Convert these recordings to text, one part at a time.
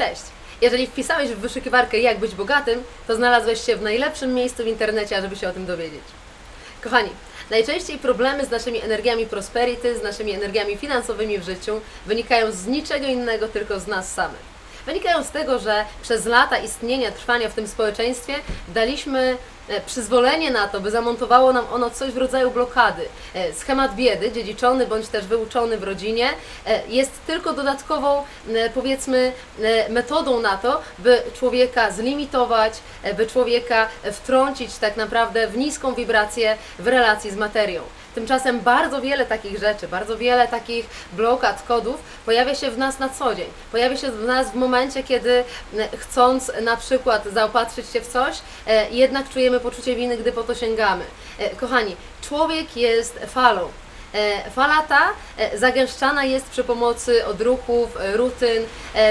Cześć! Jeżeli wpisałeś w wyszukiwarkę jak być bogatym, to znalazłeś się w najlepszym miejscu w internecie, ażeby się o tym dowiedzieć. Kochani, najczęściej problemy z naszymi energiami prosperity, z naszymi energiami finansowymi w życiu wynikają z niczego innego, tylko z nas samych. Wynikają z tego, że przez lata istnienia, trwania w tym społeczeństwie daliśmy e, przyzwolenie na to, by zamontowało nam ono coś w rodzaju blokady. E, Schemat biedy, dziedziczony bądź też wyuczony w rodzinie, e, jest tylko dodatkową, powiedzmy, metodą na to, by człowieka zlimitować, by człowieka wtrącić tak naprawdę w niską wibrację w relacji z materią. Tymczasem bardzo wiele takich rzeczy, bardzo wiele takich blokad, kodów pojawia się w nas na co dzień. Pojawia się w nas w momencie, kiedy e, chcąc na przykład zaopatrzyć się w coś, e, jednak czujemy poczucie winy, gdy po to sięgamy. E, Kochani, człowiek jest falą. E, Fala ta e, zagęszczana jest przy pomocy odruchów, e, rutyn,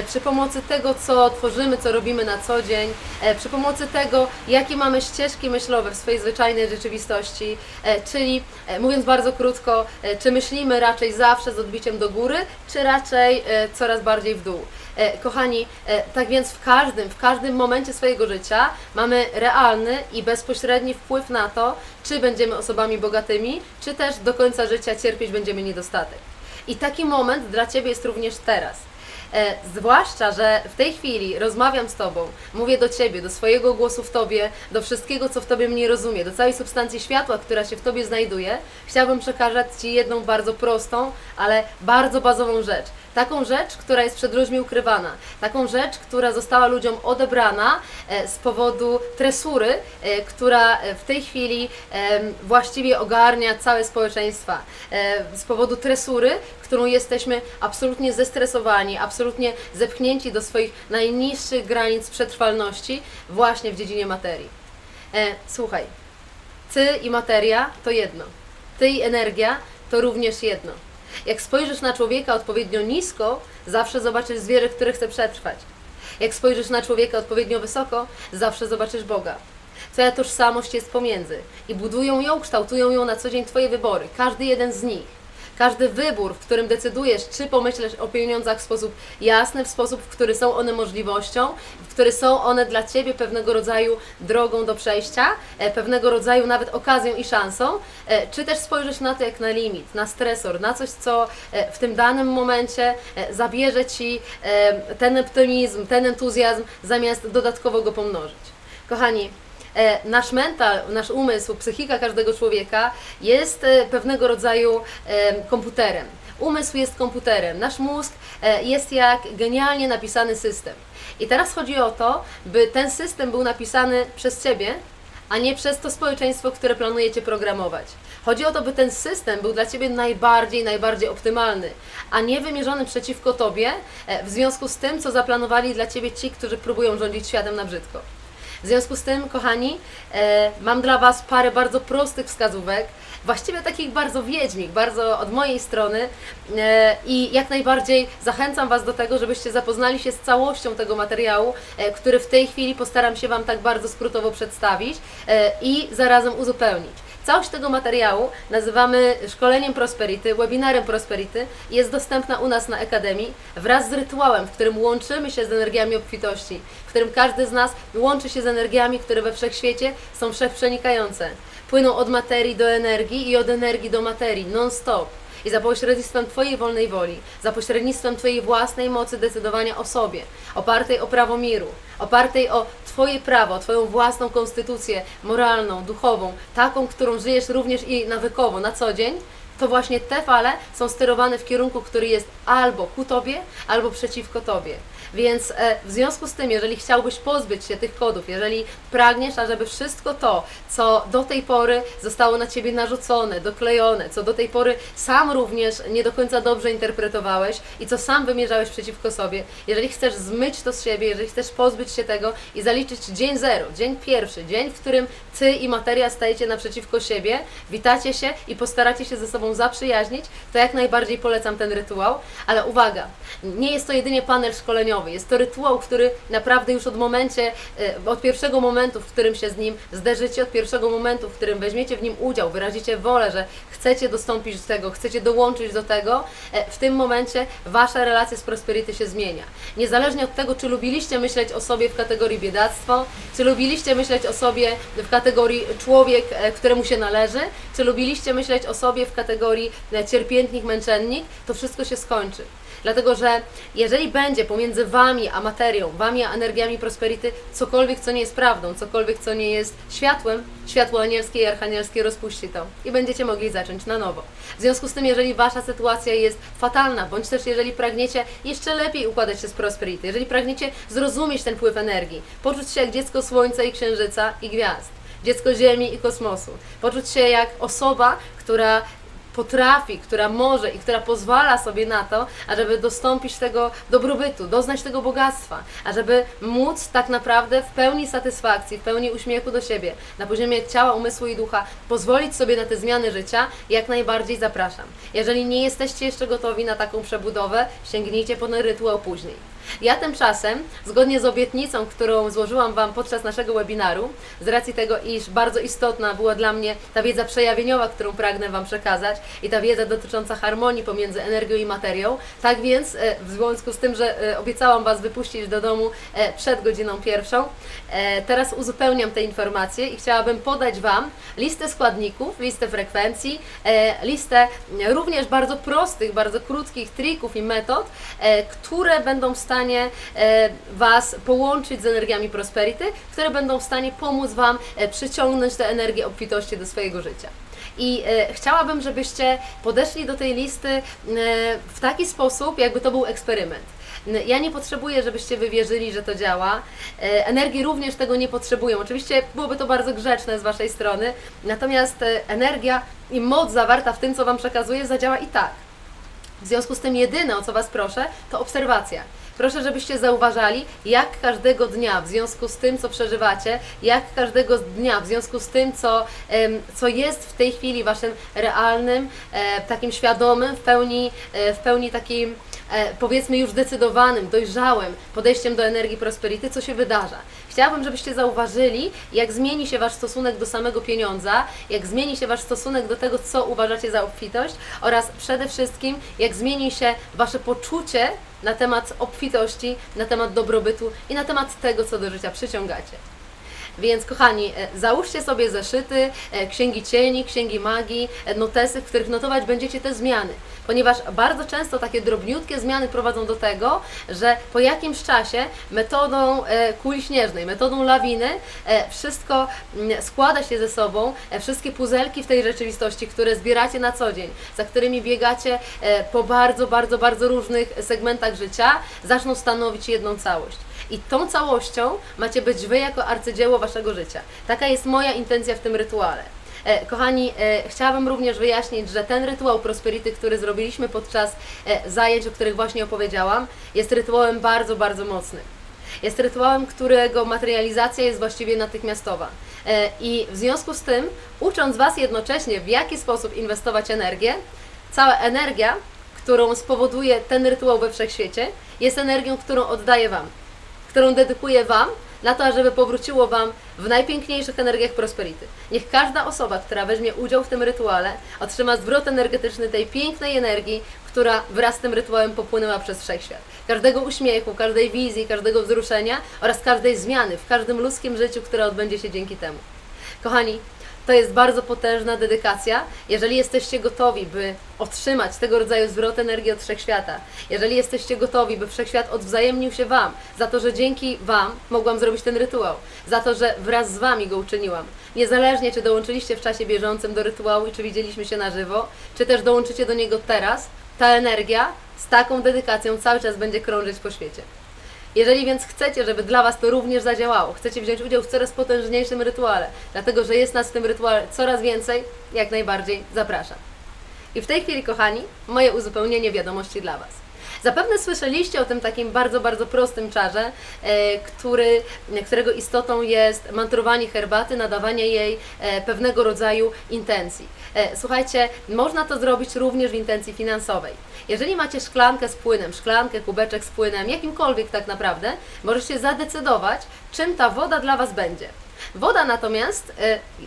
przy pomocy tego, co tworzymy, co robimy na co dzień, przy pomocy tego, jakie mamy ścieżki myślowe w swojej zwyczajnej rzeczywistości, czyli mówiąc bardzo krótko, czy myślimy raczej zawsze z odbiciem do góry, czy raczej coraz bardziej w dół. E, Kochani, e, tak więc w każdym, w każdym momencie swojego życia mamy realny i bezpośredni wpływ na to, czy będziemy osobami bogatymi, czy też do końca życia cierpieć będziemy niedostatek. I taki moment dla Ciebie jest również teraz. E, zwłaszcza, że w tej chwili rozmawiam z Tobą, mówię do Ciebie, do swojego głosu w Tobie, do wszystkiego, co w Tobie mnie rozumie, do całej substancji światła, która się w Tobie znajduje, chciałabym przekazać Ci jedną bardzo prostą, ale bardzo bazową rzecz. Taką rzecz, która jest przed ludźmi ukrywana. Taką rzecz, która została ludziom odebrana e, z powodu tresury, e, która e, w tej chwili właściwie ogarnia całe społeczeństwa. Z powodu tresury, którą jesteśmy absolutnie zestresowani, absolutnie zepchnięci do swoich najniższych granic przetrwalności właśnie w dziedzinie materii. Słuchaj, ty i materia to jedno. Ty i energia to również jedno. Jak spojrzysz na człowieka odpowiednio nisko, zawsze zobaczysz zwierzę, które chce przetrwać. Jak spojrzysz na człowieka odpowiednio wysoko, zawsze zobaczysz Boga. Twoja tożsamość jest pomiędzy i budują ją, kształtują ją na co dzień Twoje wybory, każdy jeden z nich. Każdy wybór, w którym decydujesz, czy pomyślisz o pieniądzach w sposób jasny, w sposób, w który są one możliwością, w który są one dla Ciebie pewnego rodzaju drogą do przejścia, e, pewnego rodzaju nawet okazją i szansą, e, czy też spojrzysz na to jak na limit, na stresor, na coś, co e, w tym danym momencie zabierze Ci ten optymizm, ten entuzjazm, zamiast dodatkowo go pomnożyć. Kochani, nasz mental, nasz umysł, psychika każdego człowieka jest e, pewnego rodzaju e, komputerem. Umysł jest komputerem, nasz mózg e, jest jak genialnie napisany system. I teraz chodzi o to, by ten system był napisany przez Ciebie, a nie przez to społeczeństwo, które planujecie programować. Chodzi o to, by ten system był dla Ciebie najbardziej, najbardziej optymalny, a nie wymierzony przeciwko Tobie e, w związku z tym, co zaplanowali dla Ciebie ci, którzy próbują rządzić światem na brzydko. W związku z tym, kochani, e, mam dla Was parę bardzo prostych wskazówek, właściwie takich bardzo wiedźmich, bardzo od mojej strony e, i jak najbardziej zachęcam Was do tego, żebyście zapoznali się z całością tego materiału, e, który w tej chwili postaram się Wam tak bardzo skrótowo przedstawić i zarazem uzupełnić. Całość tego materiału nazywamy szkoleniem Prosperity, webinarem Prosperity i jest dostępna u nas na Akademii wraz z rytuałem, w którym łączymy się z energiami obfitości, w którym każdy z nas łączy się z energiami, które we wszechświecie są wszechprzenikające. Płyną od materii do energii i od energii do materii non-stop. I za pośrednictwem Twojej wolnej woli, za pośrednictwem Twojej własnej mocy decydowania o sobie, opartej o prawo miru, opartej o Twoje prawo, Twoją własną konstytucję moralną, duchową, taką, którą żyjesz również i nawykowo na co dzień, to właśnie te fale są sterowane w kierunku, który jest albo ku Tobie, albo przeciwko Tobie. Więc e, w związku z tym, jeżeli chciałbyś pozbyć się tych kodów, jeżeli pragniesz, ażeby wszystko to, co do tej pory zostało na Ciebie narzucone, doklejone, co do tej pory sam również nie do końca dobrze interpretowałeś i co sam wymierzałeś przeciwko sobie, jeżeli chcesz zmyć to z siebie, jeżeli chcesz pozbyć się tego i zaliczyć dzień zero, dzień pierwszy, dzień, w którym Ty i materia stajecie naprzeciwko siebie, witacie się i postaracie się ze sobą sobą zaprzyjaźnić, to jak najbardziej polecam ten rytuał. Ale uwaga, nie jest to jedynie panel szkoleniowy, jest to rytuał, który naprawdę już od momencie, e, od pierwszego momentu, w którym się z nim zderzycie, od pierwszego momentu, w którym weźmiecie w nim udział, wyrazicie wolę, że chcecie dostąpić do tego, chcecie dołączyć do tego, e, w tym momencie wasza relacja z prosperity się zmienia. Niezależnie od tego, czy lubiliście myśleć o sobie w kategorii biedactwo, czy lubiliście myśleć o sobie w kategorii człowiek, e, któremu się należy, czy lubiliście myśleć o sobie w kategorii cierpiętnik, męczennik, to wszystko się skończy. Dlatego, że jeżeli będzie pomiędzy Wami a materią, Wami a energiami prosperity cokolwiek, co nie jest prawdą, cokolwiek, co nie jest światłem, światło anielskie i archanielskie rozpuści to i będziecie mogli zacząć na nowo. W związku z tym, jeżeli Wasza sytuacja jest fatalna, bądź też jeżeli pragniecie jeszcze lepiej układać się z prosperity, jeżeli pragniecie zrozumieć ten wpływ energii, poczuć się jak dziecko słońca i księżyca i gwiazd, dziecko Ziemi i kosmosu, poczuć się jak osoba, która potrafi, która może i która pozwala sobie na to, ażeby dostąpić tego dobrobytu, doznać tego bogactwa, ażeby móc tak naprawdę w pełni satysfakcji, w pełni uśmiechu do siebie, na poziomie ciała, umysłu i ducha, pozwolić sobie na te zmiany życia, jak najbardziej zapraszam. Jeżeli nie jesteście jeszcze gotowi na taką przebudowę, sięgnijcie po rytuał później. Ja tymczasem, zgodnie z obietnicą, którą złożyłam Wam podczas naszego webinaru, z racji tego, iż bardzo istotna była dla mnie ta wiedza przejawieniowa, którą pragnę Wam przekazać i ta wiedza dotycząca harmonii pomiędzy energią i materią, tak więc e, w związku z tym, że e, obiecałam Was wypuścić do domu e, przed godziną pierwszą, teraz uzupełniam te informacje i chciałabym podać Wam listę składników, listę frekwencji, listę również bardzo prostych, bardzo krótkich trików i metod, które będą w stanie e, Was połączyć z energiami prosperity, które będą w stanie pomóc Wam e, przyciągnąć tę energię obfitości do swojego życia. I e, chciałabym, żebyście podeszli do tej listy w taki sposób, jakby to był eksperyment. Ja nie potrzebuję, żebyście wy wierzyli, że to działa. Energii również tego nie potrzebują. Oczywiście byłoby to bardzo grzeczne z Waszej strony, natomiast energia i moc zawarta w tym, co Wam przekazuję, zadziała i tak. W związku z tym jedyne, o co Was proszę, to obserwacja. Proszę, żebyście zauważali, jak każdego dnia w związku z tym, co przeżywacie, jak każdego dnia w związku z tym, co, co jest w tej chwili Waszym realnym, e, takim świadomym, w pełni, e, w pełni takim powiedzmy już zdecydowanym, dojrzałym podejściem do energii prosperity, co się wydarza. Chciałabym, żebyście zauważyli, jak zmieni się Wasz stosunek do samego pieniądza, jak zmieni się Wasz stosunek do tego, co uważacie za obfitość oraz przede wszystkim, jak zmieni się Wasze poczucie na temat obfitości, na temat dobrobytu i na temat tego, co do życia przyciągacie. Więc kochani, e, załóżcie sobie zeszyty, e, księgi cieni, księgi magii, e, notesy, w których notować będziecie te zmiany. Ponieważ bardzo często takie drobniutkie zmiany prowadzą do tego, że po jakimś czasie metodą e, kuli śnieżnej, metodą lawiny, e, wszystko mm, składa się ze sobą, e, wszystkie puzelki w tej rzeczywistości, które zbieracie na co dzień, za którymi biegacie po bardzo, bardzo, bardzo różnych segmentach życia, zaczną stanowić jedną całość. I tą całością macie być Wy jako arcydzieło Waszego życia. Taka jest moja intencja w tym rytuale. E, kochani, e, chciałabym również wyjaśnić, że ten rytuał Prosperity, który zrobiliśmy podczas e, zajęć, o których właśnie opowiedziałam, jest rytuałem bardzo, bardzo mocnym. Jest rytuałem, którego materializacja jest właściwie natychmiastowa. I w związku z tym, ucząc Was jednocześnie, w jaki sposób inwestować energię, cała energia, którą spowoduje ten rytuał we wszechświecie, jest energią, którą oddaję Wam którą dedykuję Wam, na to, ażeby powróciło Wam w najpiękniejszych energiach prosperity. Niech każda osoba, która weźmie udział w tym rytuale, otrzyma zwrot energetyczny tej pięknej energii, która wraz z tym rytuałem popłynęła przez wszechświat. Każdego uśmiechu, każdej wizji, każdego wzruszenia oraz każdej zmiany w każdym ludzkim życiu, która odbędzie się dzięki temu. Kochani, to jest bardzo potężna dedykacja. Jeżeli jesteście gotowi, by otrzymać tego rodzaju zwrot energii od wszechświata, jeżeli jesteście gotowi, by wszechświat odwzajemnił się Wam za to, że dzięki Wam mogłam zrobić ten rytuał, za to, że wraz z Wami go uczyniłam, niezależnie czy dołączyliście w czasie bieżącym do rytuału i czy widzieliśmy się na żywo, czy też dołączycie do niego teraz, ta energia z taką dedykacją cały czas będzie krążyć po świecie. Jeżeli więc chcecie, żeby dla Was to również zadziałało, chcecie wziąć udział w coraz potężniejszym rytuale, dlatego że jest nas w tym rytuale coraz więcej, jak najbardziej zapraszam. I w tej chwili, kochani, moje uzupełnienie wiadomości dla Was. Zapewne słyszeliście o tym takim bardzo, bardzo prostym czarze, e, który, którego istotą jest mantrowanie herbaty, nadawanie jej e, pewnego rodzaju intencji. E, Słuchajcie, można to zrobić również w intencji finansowej. Jeżeli macie szklankę z płynem, szklankę, kubeczek z płynem, jakimkolwiek tak naprawdę, możecie zadecydować, czym ta woda dla Was będzie. Woda natomiast,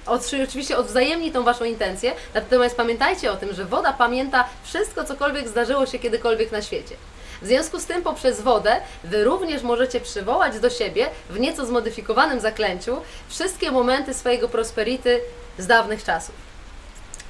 od- oczywiście odwzajemni tą Waszą intencję, natomiast pamiętajcie o tym, że woda pamięta wszystko, cokolwiek zdarzyło się kiedykolwiek na świecie. W związku z tym poprzez wodę Wy również możecie przywołać do siebie w nieco zmodyfikowanym zaklęciu wszystkie momenty swojego prosperity z dawnych czasów.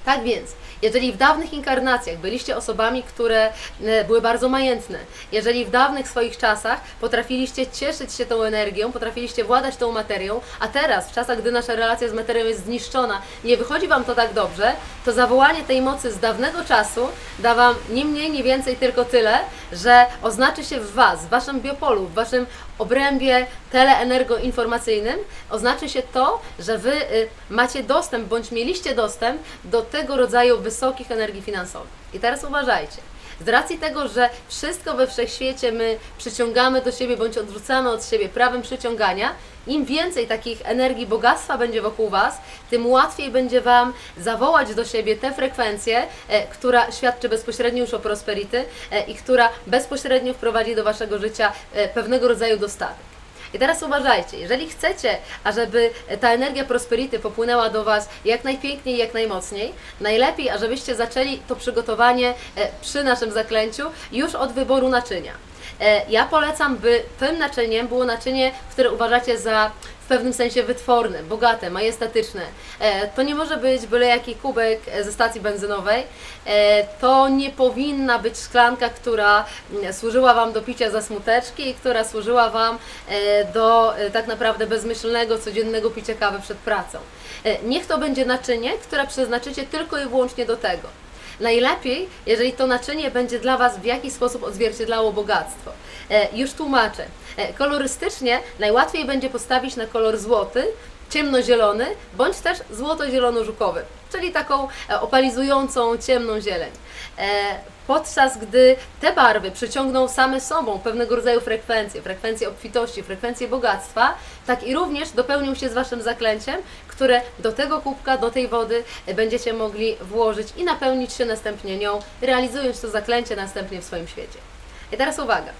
Tak więc, jeżeli w dawnych inkarnacjach byliście osobami, które e, były bardzo majętne, jeżeli w dawnych swoich czasach potrafiliście cieszyć się tą energią, potrafiliście władać tą materią, a teraz, w czasach, gdy nasza relacja z materią jest zniszczona, nie wychodzi Wam to tak dobrze, to zawołanie tej mocy z dawnego czasu da Wam nie mniej, nie więcej, tylko tyle, że oznaczy się w Was, w Waszym biopolu, w Waszym obrębie teleenergoinformacyjnym, oznaczy się to, że Wy y, macie dostęp, bądź mieliście dostęp do tego rodzaju wysokich energii finansowych. I teraz uważajcie. Z racji tego, że wszystko we wszechświecie my przyciągamy do siebie bądź odrzucamy od siebie prawem przyciągania, im więcej takich energii bogactwa będzie wokół Was, tym łatwiej będzie Wam zawołać do siebie tę frekwencję, e, która świadczy bezpośrednio już o prosperity e, i która bezpośrednio wprowadzi do Waszego życia e, pewnego rodzaju dostatek. I teraz uważajcie, jeżeli chcecie, ażeby ta energia prosperity popłynęła do Was jak najpiękniej, jak najmocniej, najlepiej, ażebyście zaczęli to przygotowanie przy naszym zaklęciu już od wyboru naczynia. E, Ja polecam, by tym naczyniem było naczynie, które uważacie za w pewnym sensie wytworne, bogate, majestatyczne. E, To nie może być byle jaki kubek e, ze stacji benzynowej. To nie powinna być szklanka, która mm, służyła Wam do picia za smuteczki i która służyła Wam do tak naprawdę bezmyślnego, codziennego picia kawy przed pracą. Niech to będzie naczynie, które przeznaczycie tylko i wyłącznie do tego. Najlepiej, jeżeli to naczynie będzie dla Was w jakiś sposób odzwierciedlało bogactwo. E, już tłumaczę. E, kolorystycznie najłatwiej będzie postawić na kolor złoty, ciemnozielony, bądź też złoto-zielono-żukowy, czyli taką e, opalizującą ciemną zieleń. Podczas gdy te barwy przyciągną same sobą pewnego rodzaju frekwencje, frekwencje obfitości, frekwencje bogactwa, tak i również dopełnią się z Waszym zaklęciem, które do tego kubka, do tej wody będziecie mogli włożyć i napełnić się następnie nią, realizując to zaklęcie następnie w swoim świecie. I teraz uwaga.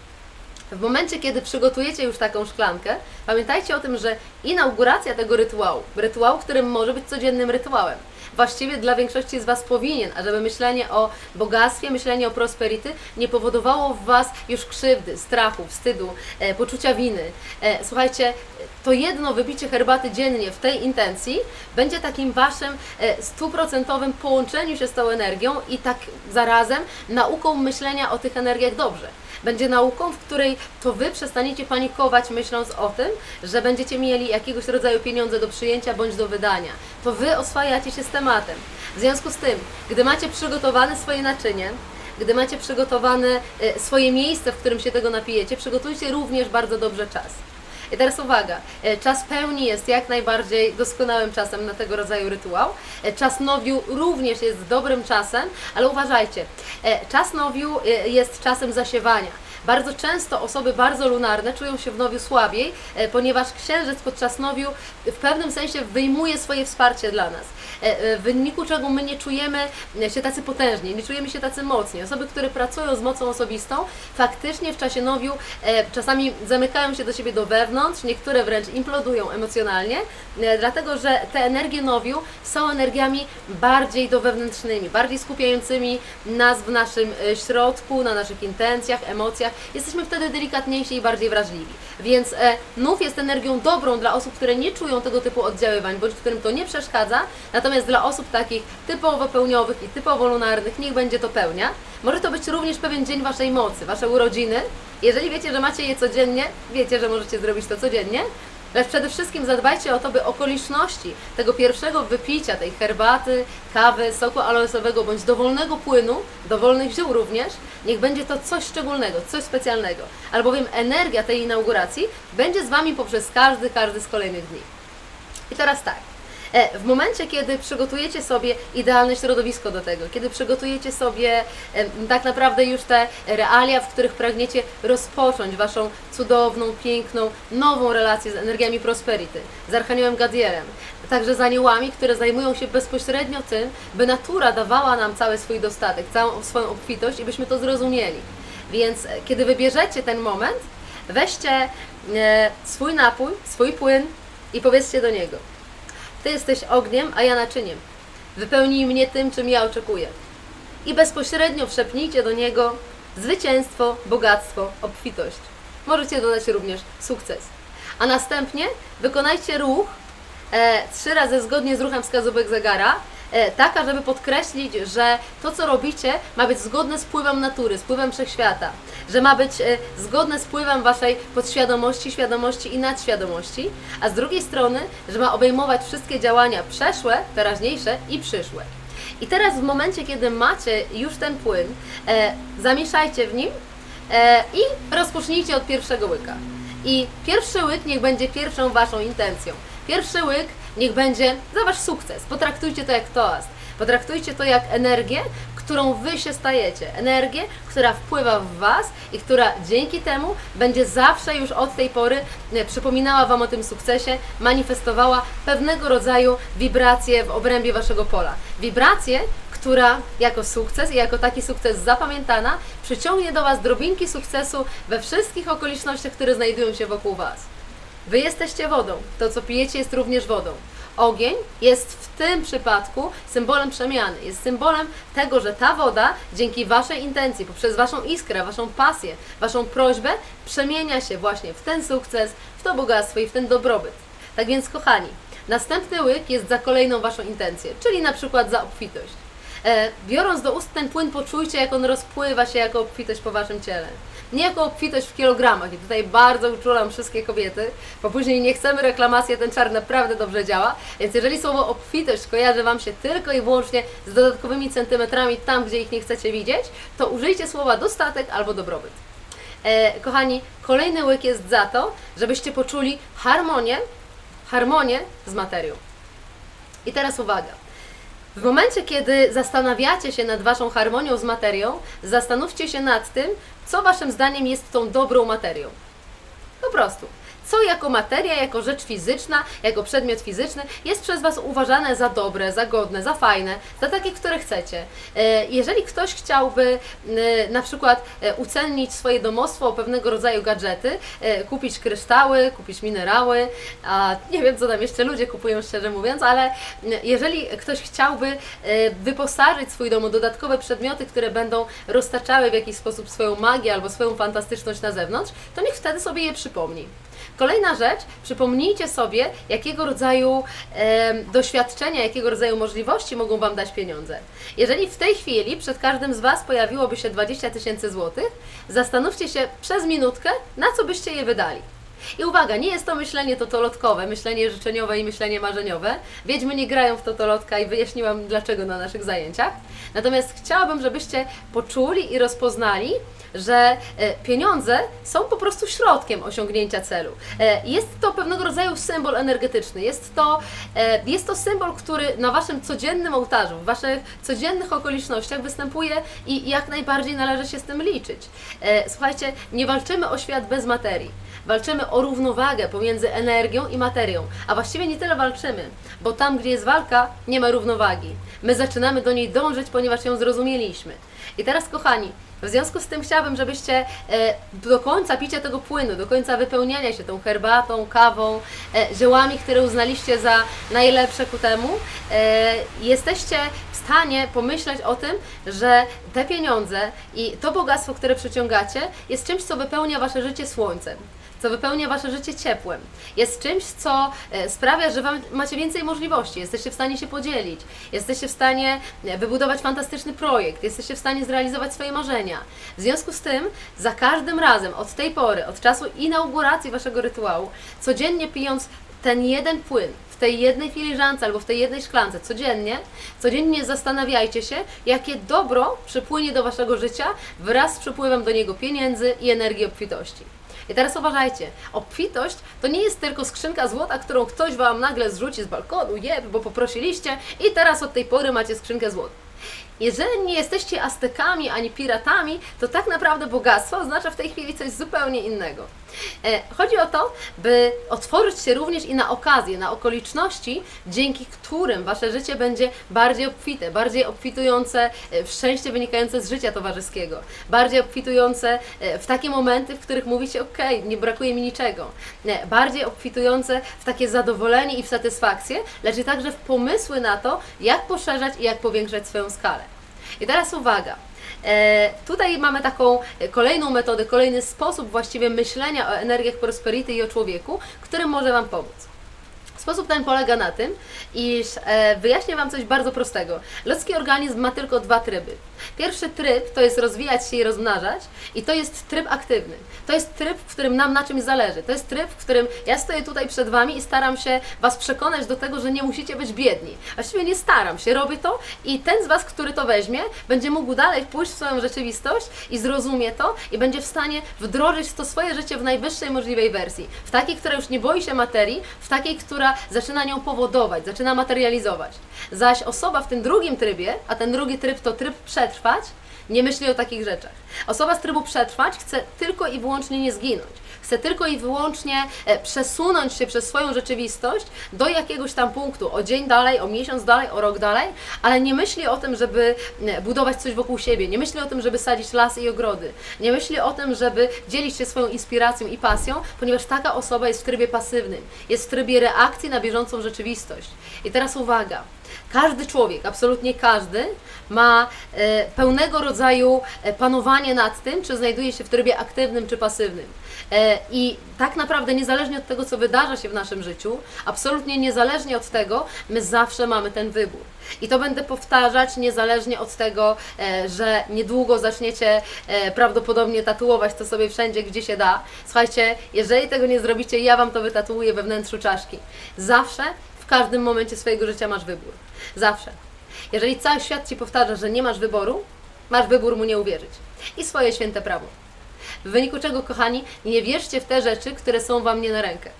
W momencie, kiedy przygotujecie już taką szklankę, pamiętajcie o tym, że inauguracja tego rytuału, rytuału, którym może być codziennym rytuałem, właściwie dla większości z Was powinien, ażeby myślenie o bogactwie, myślenie o prosperity nie powodowało w Was już krzywdy, strachu, wstydu, e, poczucia winy. E, słuchajcie, to jedno wypicie herbaty dziennie w tej intencji będzie takim Waszym e, stuprocentowym połączeniu się z tą energią i tak zarazem nauką myślenia o tych energiach dobrze będzie nauką, w której to Wy przestaniecie panikować, myśląc o tym, że będziecie mieli jakiegoś rodzaju pieniądze do przyjęcia bądź do wydania. To Wy oswajacie się z tematem. W związku z tym, gdy macie przygotowane swoje naczynie, gdy macie przygotowane e, swoje miejsce, w którym się tego napijecie, przygotujcie również bardzo dobrze czas. I teraz uwaga, e, czas pełni jest jak najbardziej doskonałym czasem na tego rodzaju rytuał. E, Czas nowiu również jest dobrym czasem, ale uważajcie, e, czas nowiu jest czasem zasiewania. Bardzo często osoby bardzo lunarne czują się w nowiu słabiej, e, ponieważ księżyc podczas nowiu w pewnym sensie wyjmuje swoje wsparcie dla nas. E, e, W wyniku czego my nie czujemy się tacy potężni, nie czujemy się tacy mocni. Osoby, które pracują z mocą osobistą, faktycznie w czasie nowiu czasami zamykają się do siebie do wewnątrz, niektóre wręcz implodują emocjonalnie, dlatego że te energie nowiu są energiami bardziej dowewnętrznymi, bardziej skupiającymi nas w naszym środku, na naszych intencjach, emocjach. Jesteśmy wtedy delikatniejsi i bardziej wrażliwi. Więc e, nów jest energią dobrą dla osób, które nie czują tego typu oddziaływań, bądź którym to nie przeszkadza, natomiast dla osób takich typowo pełniowych i typowo lunarnych niech będzie to pełnia. Może to być również pewien dzień Waszej mocy, Wasze urodziny. Jeżeli wiecie, że macie je codziennie, wiecie, że możecie zrobić to codziennie, Lecz przede wszystkim zadbajcie o to, by okoliczności tego pierwszego wypicia, tej herbaty, kawy, soku aloesowego bądź dowolnego płynu, dowolnych ziół również, niech będzie to coś szczególnego, coś specjalnego. Albowiem energia tej inauguracji będzie z Wami poprzez każdy, każdy z kolejnych dni. I teraz tak. E, W momencie, kiedy przygotujecie sobie idealne środowisko do tego, kiedy przygotujecie sobie tak naprawdę już te realia, w których pragniecie rozpocząć Waszą cudowną, piękną, nową relację z energiami prosperity, z Archaniołem Gadierem, także z aniołami, które zajmują się bezpośrednio tym, by natura dawała nam cały swój dostatek, całą swoją obfitość i byśmy to zrozumieli. Więc e, kiedy wybierzecie ten moment, weźcie e, swój napój, swój płyn i powiedzcie do niego: Ty jesteś ogniem, a ja naczyniem. Wypełnij mnie tym, czym ja oczekuję. I bezpośrednio wszepnijcie do niego zwycięstwo, bogactwo, obfitość. Możecie dodać również sukces. A następnie wykonajcie ruch e, trzy razy zgodnie z ruchem wskazówek zegara, taka, żeby podkreślić, że to, co robicie, ma być zgodne z wpływem natury, z wpływem wszechświata, że ma być e, zgodne z wpływem waszej podświadomości, świadomości i nadświadomości, a z drugiej strony, że ma obejmować wszystkie działania przeszłe, teraźniejsze i przyszłe. I teraz w momencie, kiedy macie już ten płyn, e, zamieszajcie w nim e, i rozpocznijcie od pierwszego łyka. I pierwszy łyk niech będzie pierwszą waszą intencją. Pierwszy łyk niech będzie za wasz sukces. Potraktujcie to jak toast. Potraktujcie to jak energię, którą wy się stajecie. Energię, która wpływa w was i która dzięki temu będzie zawsze już od tej pory e, przypominała wam o tym sukcesie, manifestowała pewnego rodzaju wibracje w obrębie waszego pola. Wibracje, która jako sukces i jako taki sukces zapamiętana przyciągnie do Was drobinki sukcesu we wszystkich okolicznościach, które znajdują się wokół Was. Wy jesteście wodą, to co pijecie jest również wodą. Ogień jest w tym przypadku symbolem przemiany, jest symbolem tego, że ta woda dzięki Waszej intencji, poprzez Waszą iskrę, Waszą pasję, Waszą prośbę przemienia się właśnie w ten sukces, w to bogactwo i w ten dobrobyt. Tak więc, kochani, następny łyk jest za kolejną Waszą intencję, czyli na przykład za obfitość. E, biorąc do ust ten płyn, poczujcie, jak on rozpływa się jako obfitość po waszym ciele. Nie jako obfitość w kilogramach. I tutaj bardzo uczulam wszystkie kobiety, bo później nie chcemy reklamacji, a ten czar naprawdę dobrze działa. Więc jeżeli słowo obfitość kojarzy wam się tylko i wyłącznie z dodatkowymi centymetrami tam, gdzie ich nie chcecie widzieć, to użyjcie słowa dostatek albo dobrobyt. E, kochani, kolejny łyk jest za to, żebyście poczuli harmonię, harmonię z materią. I teraz uwaga. W momencie, kiedy zastanawiacie się nad Waszą harmonią z materią, zastanówcie się nad tym, co Waszym zdaniem jest tą dobrą materią. Po prostu. Co jako materia, jako rzecz fizyczna, jako przedmiot fizyczny jest przez Was uważane za dobre, za godne, za fajne, za takie, które chcecie. E, Jeżeli ktoś chciałby na przykład e, ucennić swoje domostwo o pewnego rodzaju gadżety, e, kupić kryształy, kupić minerały, a nie wiem co tam jeszcze ludzie kupują szczerze mówiąc, ale jeżeli ktoś chciałby wyposażyć swój dom o dodatkowe przedmioty, które będą roztaczały w jakiś sposób swoją magię albo swoją fantastyczność na zewnątrz, to niech wtedy sobie je przypomni. Kolejna rzecz, przypomnijcie sobie, jakiego rodzaju em, doświadczenia, jakiego rodzaju możliwości mogą Wam dać pieniądze. Jeżeli w tej chwili przed każdym z Was pojawiłoby się 20 tysięcy złotych, zastanówcie się przez minutkę, na co byście je wydali. I uwaga, nie jest to myślenie totolotkowe, myślenie życzeniowe i myślenie marzeniowe. Wiedźmy nie grają w totolotka i wyjaśniłam dlaczego na naszych zajęciach. Natomiast chciałabym, żebyście poczuli i rozpoznali, że e, pieniądze są po prostu środkiem osiągnięcia celu. E, Jest to pewnego rodzaju symbol energetyczny. Jest to, e, jest to symbol, który na Waszym codziennym ołtarzu, w Waszych codziennych okolicznościach występuje i jak najbardziej należy się z tym liczyć. Słuchajcie, nie walczymy o świat bez materii. Walczymy o równowagę pomiędzy energią i materią, a właściwie nie tyle walczymy, bo tam, gdzie jest walka, nie ma równowagi. My zaczynamy do niej dążyć, ponieważ ją zrozumieliśmy. I teraz, kochani, w związku z tym chciałabym, żebyście e, do końca picia tego płynu, do końca wypełniania się tą herbatą, kawą, e, ziołami, które uznaliście za najlepsze ku temu, e, jesteście w stanie pomyśleć o tym, że te pieniądze i to bogactwo, które przyciągacie, jest czymś, co wypełnia wasze życie słońcem co wypełnia Wasze życie ciepłem. Jest czymś, co e, sprawia, że wam, macie więcej możliwości, jesteście w stanie się podzielić, jesteście w stanie e, wybudować fantastyczny projekt, jesteście w stanie zrealizować swoje marzenia. W związku z tym, za każdym razem, od tej pory, od czasu inauguracji Waszego rytuału, codziennie pijąc ten jeden płyn, w tej jednej filiżance albo w tej jednej szklance codziennie, codziennie zastanawiajcie się, jakie dobro przypłynie do Waszego życia wraz z przypływem do niego pieniędzy i energii obfitości. I teraz uważajcie, obfitość to nie jest tylko skrzynka złota, którą ktoś Wam nagle zrzuci z balkonu, jeb, bo poprosiliście i teraz od tej pory macie skrzynkę złota. Jeżeli nie jesteście Aztekami ani piratami, to tak naprawdę bogactwo oznacza w tej chwili coś zupełnie innego. E, Chodzi o to, by otworzyć się również i na okazje, na okoliczności, dzięki którym Wasze życie będzie bardziej obfite, bardziej obfitujące e, w szczęście wynikające z życia towarzyskiego, bardziej obfitujące e, w takie momenty, w których mówicie, ok, nie brakuje mi niczego, bardziej obfitujące w takie zadowolenie i w satysfakcję, lecz i także w pomysły na to, jak poszerzać i jak powiększać swoją skalę. I teraz uwaga. E, tutaj mamy taką kolejną metodę, kolejny sposób właściwie myślenia o energiach prosperity i o człowieku, który może Wam pomóc. Sposób ten polega na tym, iż e, wyjaśnię Wam coś bardzo prostego. Ludzki organizm ma tylko dwa tryby. Pierwszy tryb to jest rozwijać się i rozmnażać, i to jest tryb aktywny. To jest tryb, w którym nam na czymś zależy. To jest tryb, w którym ja stoję tutaj przed Wami i staram się Was przekonać do tego, że nie musicie być biedni. Właściwie nie staram się, robię to i ten z Was, który to weźmie, będzie mógł dalej pójść w swoją rzeczywistość i zrozumie to i będzie w stanie wdrożyć to swoje życie w najwyższej możliwej wersji. W takiej, która już nie boi się materii, w takiej, która zaczyna nią powodować, zaczyna materializować. Zaś osoba w tym drugim trybie, a ten drugi tryb to tryb przetrwać, nie myśli o takich rzeczach. Osoba z trybu przetrwać chce tylko i wyłącznie nie zginąć. Chce tylko i wyłącznie e, przesunąć się przez swoją rzeczywistość do jakiegoś tam punktu, o dzień dalej, o miesiąc dalej, o rok dalej, ale nie myśli o tym, żeby e, budować coś wokół siebie, nie myśli o tym, żeby sadzić lasy i ogrody, nie myśli o tym, żeby dzielić się swoją inspiracją i pasją, ponieważ taka osoba jest w trybie pasywnym, jest w trybie reakcji na bieżącą rzeczywistość. I teraz uwaga. Każdy człowiek, absolutnie każdy, ma e, pełnego rodzaju e, panowanie nad tym, czy znajduje się w trybie aktywnym czy pasywnym. E, I tak naprawdę, niezależnie od tego, co wydarza się w naszym życiu, absolutnie niezależnie od tego, my zawsze mamy ten wybór. I to będę powtarzać niezależnie od tego, że niedługo zaczniecie prawdopodobnie tatuować to sobie wszędzie, gdzie się da. Słuchajcie, jeżeli tego nie zrobicie, ja Wam to wytatuuję we wnętrzu czaszki. Zawsze, w każdym momencie swojego życia masz wybór. Zawsze. Jeżeli cały świat Ci powtarza, że nie masz wyboru, masz wybór mu nie uwierzyć. I swoje święte prawo. W wyniku czego, kochani, nie wierzcie w te rzeczy, które są Wam nie na rękę.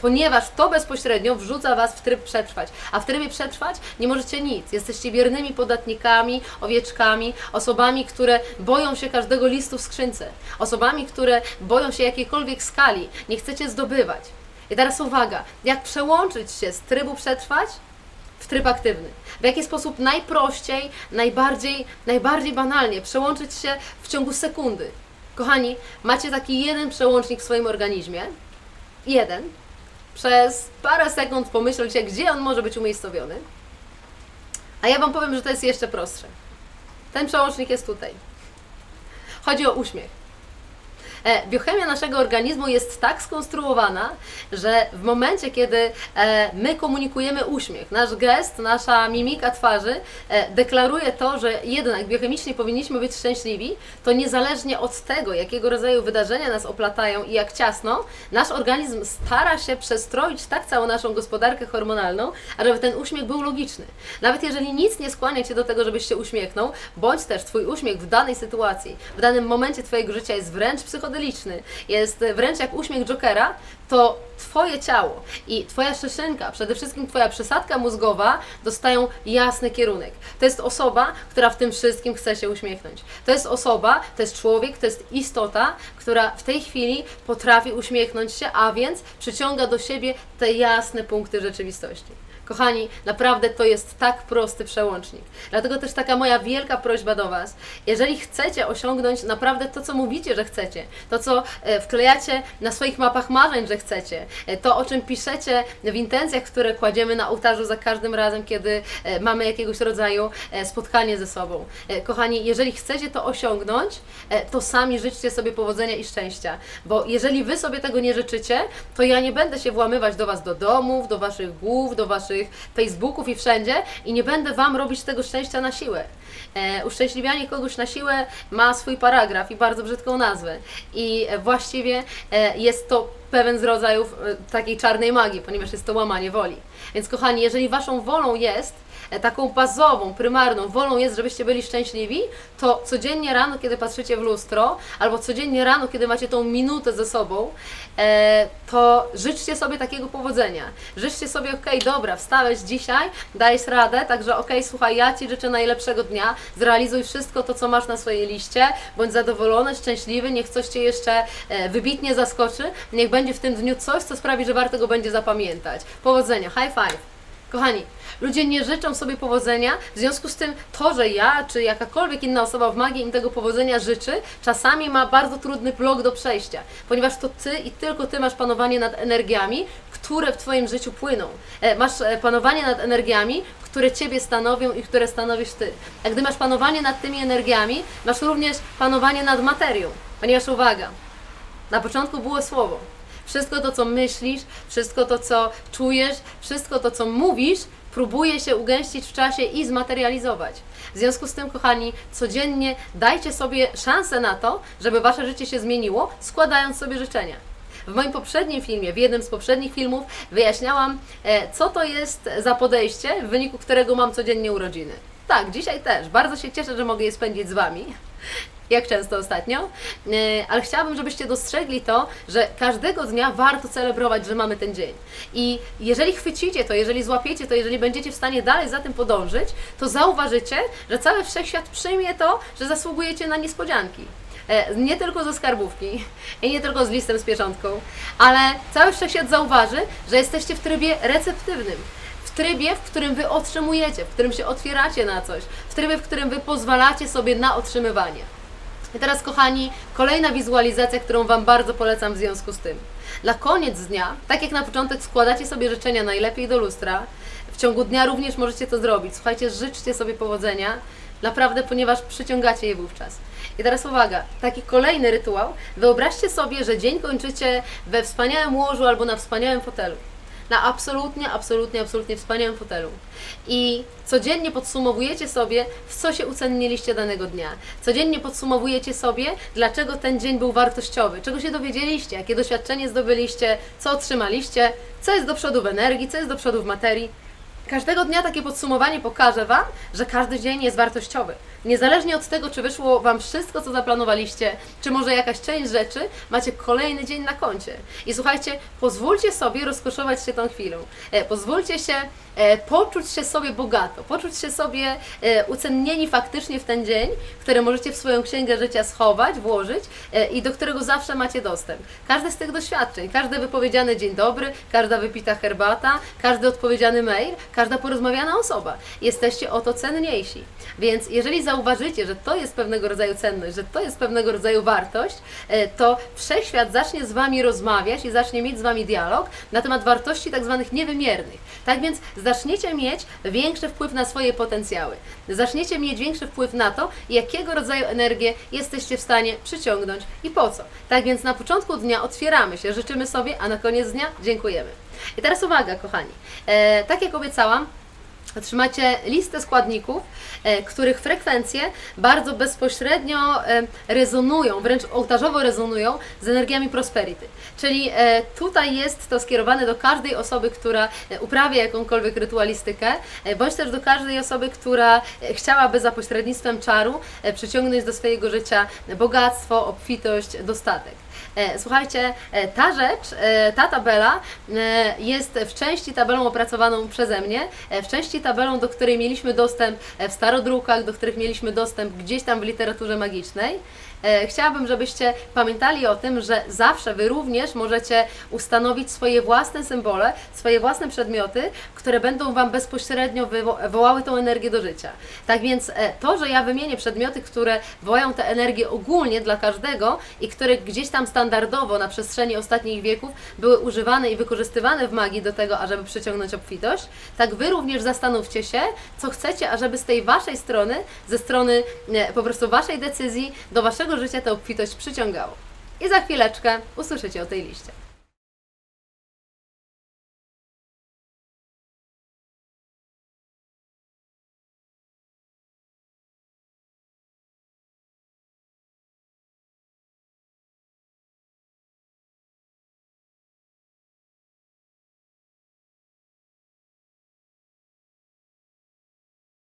Ponieważ to bezpośrednio wrzuca Was w tryb przetrwać. A w trybie przetrwać nie możecie nic. Jesteście biernymi podatnikami, owieczkami, osobami, które boją się każdego listu w skrzynce. Osobami, które boją się jakiejkolwiek skali. Nie chcecie zdobywać. I teraz uwaga, jak przełączyć się z trybu przetrwać w tryb aktywny. W jaki sposób najprościej, najbardziej, najbardziej banalnie przełączyć się w ciągu sekundy. Kochani, macie taki jeden przełącznik w swoim organizmie, jeden, przez parę sekund pomyślcie, gdzie on może być umiejscowiony, a ja Wam powiem, że to jest jeszcze prostsze. Ten przełącznik jest tutaj. Chodzi o uśmiech. E, Biochemia naszego organizmu jest tak skonstruowana, że w momencie, kiedy e, my komunikujemy uśmiech, nasz gest, nasza mimika twarzy e, deklaruje to, że jednak biochemicznie powinniśmy być szczęśliwi, to niezależnie od tego, jakiego rodzaju wydarzenia nas oplatają i jak ciasno, nasz organizm stara się przestroić tak całą naszą gospodarkę hormonalną, aby ten uśmiech był logiczny. Nawet jeżeli nic nie skłania Cię do tego, żebyś się uśmiechnął, bądź też Twój uśmiech w danej sytuacji, w danym momencie Twojego życia jest wręcz psychodeliczny, jest wręcz jak uśmiech Jokera, to Twoje ciało i Twoja szyszynka, przede wszystkim Twoja przesadka mózgowa dostają jasny kierunek. To jest osoba, która w tym wszystkim chce się uśmiechnąć. To jest osoba, to jest człowiek, to jest istota, która w tej chwili potrafi uśmiechnąć się, a więc przyciąga do siebie te jasne punkty rzeczywistości. Kochani, naprawdę to jest tak prosty przełącznik. Dlatego też taka moja wielka prośba do Was. Jeżeli chcecie osiągnąć naprawdę to, co mówicie, że chcecie, to, co e, wklejacie na swoich mapach marzeń, że chcecie, e, to, o czym piszecie w intencjach, które kładziemy na ołtarzu za każdym razem, kiedy e, mamy jakiegoś rodzaju spotkanie ze sobą. Kochani, jeżeli chcecie to osiągnąć, to sami życzcie sobie powodzenia i szczęścia. Bo jeżeli Wy sobie tego nie życzycie, to ja nie będę się włamywać do Was do domów, do Waszych głów, do Waszych Facebooków i wszędzie i nie będę Wam robić tego szczęścia na siłę. E, uszczęśliwianie kogoś na siłę ma swój paragraf i bardzo brzydką nazwę. I e, właściwie e, jest to pewien z rodzajów e, takiej czarnej magii, ponieważ jest to łamanie woli. Więc kochani, jeżeli Waszą wolą jest, taką bazową, prymarną wolą jest, żebyście byli szczęśliwi, to codziennie rano, kiedy patrzycie w lustro, albo codziennie rano, kiedy macie tą minutę ze sobą, e, to życzcie sobie takiego powodzenia. Życzcie sobie, okej, dobra, wstałeś dzisiaj, dajesz radę, także okej, słuchaj, ja Ci życzę najlepszego dnia, zrealizuj wszystko to, co masz na swojej liście, bądź zadowolony, szczęśliwy, niech coś Cię jeszcze e, wybitnie zaskoczy, niech będzie w tym dniu coś, co sprawi, że warto go będzie zapamiętać. Powodzenia, high five! Kochani, ludzie nie życzą sobie powodzenia, w związku z tym to, że ja czy jakakolwiek inna osoba w magii im tego powodzenia życzy, czasami ma bardzo trudny blok do przejścia, ponieważ to Ty i tylko Ty masz panowanie nad energiami, które w Twoim życiu płyną. E, Masz e, panowanie nad energiami, które Ciebie stanowią i które stanowisz Ty. A gdy masz panowanie nad tymi energiami, masz również panowanie nad materią, ponieważ uwaga, na początku było słowo. Wszystko to, co myślisz, wszystko to, co czujesz, wszystko to, co mówisz, próbuje się ugęścić w czasie i zmaterializować. W związku z tym, kochani, codziennie dajcie sobie szansę na to, żeby wasze życie się zmieniło, składając sobie życzenia. W moim poprzednim filmie, w jednym z poprzednich filmów, wyjaśniałam, e, co to jest za podejście, w wyniku którego mam codziennie urodziny. Tak, dzisiaj też. Bardzo się cieszę, że mogę je spędzić z Wami jak często ostatnio, E, ale chciałabym, żebyście dostrzegli to, że każdego dnia warto celebrować, że mamy ten dzień. I jeżeli chwycicie to, jeżeli złapiecie to, jeżeli będziecie w stanie dalej za tym podążyć, to zauważycie, że cały wszechświat przyjmie to, że zasługujecie na niespodzianki. E, Nie tylko ze skarbówki i nie tylko z listem z pieczątką, ale cały wszechświat zauważy, że jesteście w trybie receptywnym w trybie, w którym wy otrzymujecie, w którym się otwieracie na coś, w trybie, w którym wy pozwalacie sobie na otrzymywanie. I teraz, kochani, kolejna wizualizacja, którą Wam bardzo polecam w związku z tym. Na koniec dnia, tak jak na początek składacie sobie życzenia najlepiej do lustra, w ciągu dnia również możecie to zrobić. Słuchajcie, życzcie sobie powodzenia, naprawdę, ponieważ przyciągacie je wówczas. I teraz uwaga, taki kolejny rytuał. Wyobraźcie sobie, że dzień kończycie we wspaniałym łożu albo na wspaniałym fotelu na absolutnie, absolutnie, absolutnie wspaniałym fotelu. I codziennie podsumowujecie sobie, w co się ucenniliście danego dnia. Codziennie podsumowujecie sobie, dlaczego ten dzień był wartościowy, czego się dowiedzieliście, jakie doświadczenie zdobyliście, co otrzymaliście, co jest do przodu w energii, co jest do przodu w materii. Każdego dnia takie podsumowanie pokaże Wam, że każdy dzień jest wartościowy. Niezależnie od tego, czy wyszło Wam wszystko, co zaplanowaliście, czy może jakaś część rzeczy, macie kolejny dzień na koncie. I słuchajcie, pozwólcie sobie rozkoszować się tą chwilą. E, pozwólcie się poczuć się sobie bogato, poczuć się sobie e, ucennieni faktycznie w ten dzień, który możecie w swoją księgę życia schować, włożyć e, i do którego zawsze macie dostęp. Każde z tych doświadczeń, każdy wypowiedziany dzień dobry, każda wypita herbata, każdy odpowiedziany mail, każda porozmawiana osoba. Jesteście o to cenniejsi. Więc jeżeli zauważycie, że to jest pewnego rodzaju cenność, że to jest pewnego rodzaju wartość, e, to wszechświat zacznie z Wami rozmawiać i zacznie mieć z Wami dialog na temat wartości tak zwanych niewymiernych. Tak więc zaczniecie mieć większy wpływ na swoje potencjały. Zaczniecie mieć większy wpływ na to, jakiego rodzaju energię jesteście w stanie przyciągnąć i po co. Tak więc na początku dnia otwieramy się, życzymy sobie, a na koniec dnia dziękujemy. I teraz uwaga, kochani. E, tak jak obiecałam, Otrzymacie listę składników, e, których frekwencje bardzo bezpośrednio e, rezonują, wręcz ołtarzowo rezonują z energiami prosperity. Czyli e, tutaj jest to skierowane do każdej osoby, która uprawia jakąkolwiek rytualistykę, bądź też do każdej osoby, która chciałaby za pośrednictwem czaru przyciągnąć do swojego życia bogactwo, obfitość, dostatek. E, Słuchajcie, e, ta rzecz, e, ta tabela jest w części tabelą opracowaną przeze mnie, w części tabelą, do której mieliśmy dostęp w starodrukach, do których mieliśmy dostęp gdzieś tam w literaturze magicznej. E, Chciałabym, żebyście pamiętali o tym, że zawsze Wy również możecie ustanowić swoje własne symbole, swoje własne przedmioty, które będą Wam bezpośrednio wywo- wołały tą energię do życia. Tak więc e, to, że ja wymienię przedmioty, które wołają tę energię ogólnie dla każdego i które gdzieś tam standardowo na przestrzeni ostatnich wieków były używane i wykorzystywane w magii do tego, ażeby przyciągnąć obfitość, tak Wy również zastanówcie się, co chcecie, ażeby z tej Waszej strony, ze strony e, po prostu Waszej decyzji do Waszego życia tę obfitość przyciągało. I za chwileczkę usłyszycie o tej liście.